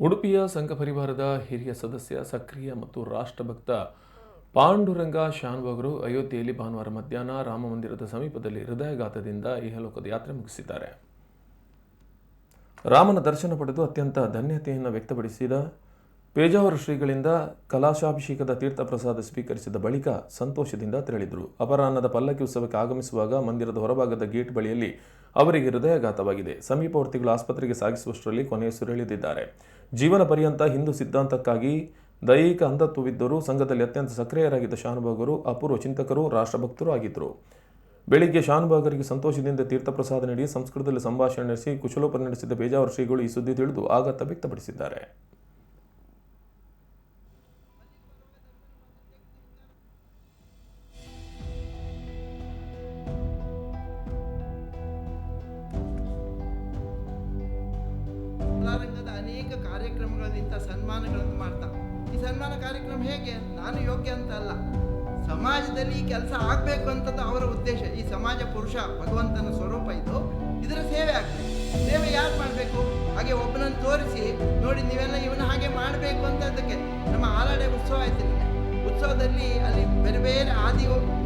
ಉಡುಪಿಯ ಸಂಘ ಪರಿವಾರದ ಹಿರಿಯ ಸದಸ್ಯ, ಸಕ್ರಿಯ ಮತ್ತು ರಾಷ್ಟ್ರಭಕ್ತ ಪಾಂಡುರಂಗ ಶಾನ್ಭೋಗರು ಅಯೋಧ್ಯೆಯಲ್ಲಿ ಭಾನುವಾರ ಮಧ್ಯಾಹ್ನ ರಾಮ ಮಂದಿರದ ಸಮೀಪದಲ್ಲಿ ಹೃದಯಘಾತದಿಂದ ಇಹಲೋಕದ ಯಾತ್ರೆ ಮುಗಿಸಿದ್ದಾರೆ. ರಾಮನ ದರ್ಶನ ಪಡೆದು ಅತ್ಯಂತ ಧನ್ಯತೆಯನ್ನು ವ್ಯಕ್ತಪಡಿಸಿದ ಪೇಜಾವರ ಶ್ರೀಗಳಿಂದ ಕಲಾಶಾಭಿಷೇಕದ ತೀರ್ಥ ಪ್ರಸಾದ ಸ್ವೀಕರಿಸಿದ ಬಳಿಕ ಸಂತೋಷದಿಂದ ತೆರಳಿದರು. ಅಪರಾಹ್ನದ ಪಲ್ಲಕ್ಕಿ ಉತ್ಸವಕ್ಕೆ ಆಗಮಿಸುವಾಗ ಮಂದಿರದ ಹೊರಭಾಗದ ಗೇಟ್ ಬಳಿಯಲ್ಲಿ ಅವರಿಗೆ ಹೃದಯಾಘಾತವಾಗಿದೆ. ಸಮೀಪವರ್ತಿಗಳು ಆಸ್ಪತ್ರೆಗೆ ಸಾಗಿಸುವಷ್ಟರಲ್ಲಿ ಕೊನೆಯುಸಿರೆಳೆದಿದ್ದಾರೆ ಜೀವನ ಪರ್ಯಂತ ಹಿಂದೂ ಸಿದ್ಧಾಂತಕ್ಕಾಗಿ ದೈಹಿಕ ಅಂಧತ್ವವಿದ್ದರೂ ಸಂಘದಲ್ಲಿ ಅತ್ಯಂತ ಸಕ್ರಿಯರಾಗಿದ್ದ ಶಾನುಭಾಗರು, ಅಪೂರ್ವ ಚಿಂತಕರು, ರಾಷ್ಟ್ರಭಕ್ತರು ಆಗಿದ್ದರು. ಬೆಳಿಗ್ಗೆ ಶಾನುಭಾಗರಿಗೆ ಸಂತೋಷದಿಂದ ತೀರ್ಥಪ್ರಸಾದ ನೀಡಿ ಸಂಸ್ಕೃತದಲ್ಲಿ ಸಂಭಾಷಣೆ ನಡೆಸಿ ಕುಶಲೋಪರಿ ನಡೆಸಿದ ಬೇಜಾವರ ಶ್ರೀಗಳು ಈ ಸುದ್ದಿ ತಿಳಿದು ಆಘಾತ ವ್ಯಕ್ತಪಡಿಸಿದ್ದಾರೆ. ಅನೇಕ ಇಂಥ ಸನ್ಮಾನಗಳನ್ನು ಮಾಡ್ತಾ. ಈ ಸನ್ಮಾನ ಕಾರ್ಯಕ್ರಮ ಹೇಗೆ? ನಾನು ಯೋಗ್ಯ ಅಂತ ಅಲ್ಲ. ಸಮಾಜದಲ್ಲಿ ಈ ಕೆಲಸ ಆಗಬೇಕು ಅಂತದ್ದು ಅವರ ಉದ್ದೇಶ. ಈ ಸಮಾಜ ಪುರುಷ ಭಗವಂತನ ಸ್ವರೂಪ ಇದು. ಇದರ ಸೇವೆ ಆಗ್ತದೆ ಸೇವೆ ಯಾರು ಮಾಡಬೇಕು? ಹಾಗೆ ಒಬ್ಬನನ್ನು ತೋರಿಸಿ, ನೋಡಿ ನೀವೆಲ್ಲ ಇವನ ಹಾಗೆ ಮಾಡಬೇಕು ಅಂತ ಅದಕ್ಕೆ ನಮ್ಮ ಆಲಾಡೆ ಉತ್ಸವ ಆಯ್ತು ಉತ್ಸವದಲ್ಲಿ ಅಲ್ಲಿ ಬೇರೆ ಬೇರೆ ಆದಿ